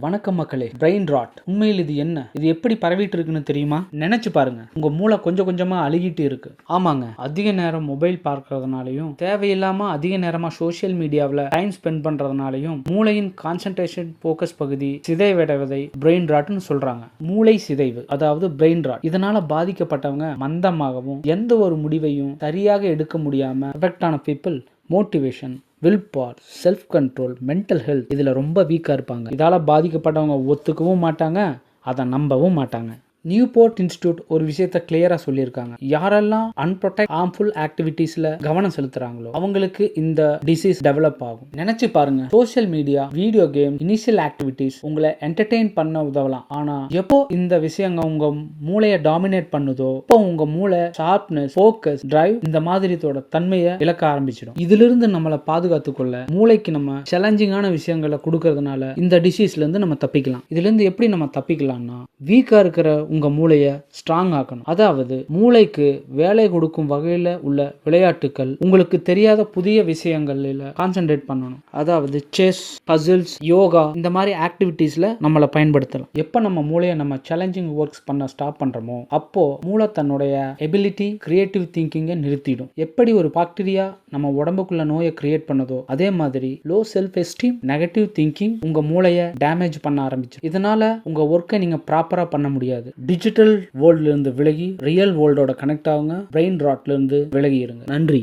வணக்கம் மக்களே brain rod உண்மையில் இது என்ன? இது எப்படி பரவிட்டு இருக்குன்னு தெரியுமா? நினைச்சு பாருங்க. உங்க மூளை கொஞ்சம் கொஞ்சமா அழுகிட்டு இருக்கு. ஆமாங்க. அதிக நேரம் மொபைல் பார்க்கறதுனாலையும் தேவையில்லாம அதிக நேரமா சோஷியல் மீடியாவில் டைம் ஸ்பெண்ட் பண்றதுனாலையும் மூளையின் கான்சென்ட்ரேஷன் ஃபோக்கஸ் பகுதி சிதைவடைவதை பிரெயின் ராட்னு சொல்றாங்க. மூளை சிதைவு அதாவது பிரெயின் ராட் இதனால பாதிக்கப்பட்டவங்க மந்தமாகவும் எந்த ஒரு முடிவையும் சரியாக எடுக்க முடியாம எஃபெக்ட் ஆன people motivation will power self control mental health இதில் ரொம்ப வீக்காக இருப்பாங்க. இதால் பாதிக்கப்பட்டவங்க ஒத்துக்கவும் மாட்டாங்க அதை நம்பவும் மாட்டாங்க. நியூ போர்ட் இன்ஸ்டியூட் ஒரு விஷயத்த கிளியரா சொல்லியிருக்காங்க. யாரெல்லாம் அன்பொடெக்ட் ஹார்ம்ஃபுல் ஆக்டிவிட்டீஸ்ல கவனம் செலுத்துறாங்களோ அவங்களுக்கு இந்த டிசீஸ் டெவலப் ஆகும். நினைச்சு பாருங்க social media video game initial activities உங்களை என்டர்டெயின் பண்ண உதவலாம். ஆனா எப்போ இந்த விஷயங்க உங்க மூளையை டாமினேட் பண்ணுதோ இப்போ உங்க மூளை ஷார்ப்னஸ் ஃபோக்கஸ் டிரைவ் இந்த மாதிரியோட தன்மையை இழக்க ஆரம்பிச்சிடும். இதிலிருந்து நம்மளை பாதுகாத்து கொள்ள மூளைக்கு நம்ம சேலஞ்சிங்கான விஷயங்களை கொடுக்கறதுனால இந்த டிசீஸ்ல இருந்து நம்ம தப்பிக்கலாம். இதுல இருந்து எப்படி நம்ம தப்பிக்கலாம்னா வீக்கா இருக்கிற உங்கள் மூளையை ஸ்ட்ராங் ஆக்கணும். அதாவது மூளைக்கு வேலை கொடுக்கும் வகையில் உள்ள விளையாட்டுக்கள் உங்களுக்கு தெரியாத புதிய விஷயங்களில் கான்சென்ட்ரேட் பண்ணணும். அதாவது செஸ் பசில்ஸ் யோகா இந்த மாதிரி ஆக்டிவிட்டீஸில் நம்மளை பயன்படுத்தலாம். எப்போ நம்ம மூளையை நம்ம சேலஞ்சிங் ஒர்க்ஸ் பண்ண ஸ்டாப் பண்ணுறோமோ அப்போது மூளை தன்னுடைய எபிலிட்டி கிரியேட்டிவ் திங்கிங்கை நிறுத்திடும். எப்படி ஒரு பாக்டீரியா நம்ம உடம்புக்குள்ள நோயை கிரியேட் பண்ணதோ அதே மாதிரி low self esteem negative thinking உங்கள் மூளையை டேமேஜ் பண்ண ஆரம்பிச்சு இதனால் உங்கள் ஒர்க்கை நீங்கள் ப்ராப்பராக பண்ண முடியாது. டிஜிட்டல் வேர்ல்ட்ல இருந்து விலகி ரியல் வேர்ல்டோட கனெக்ட் ஆகுங்க பிரெயின் ராட்ல இருந்து விலகி இருங்க நன்றி.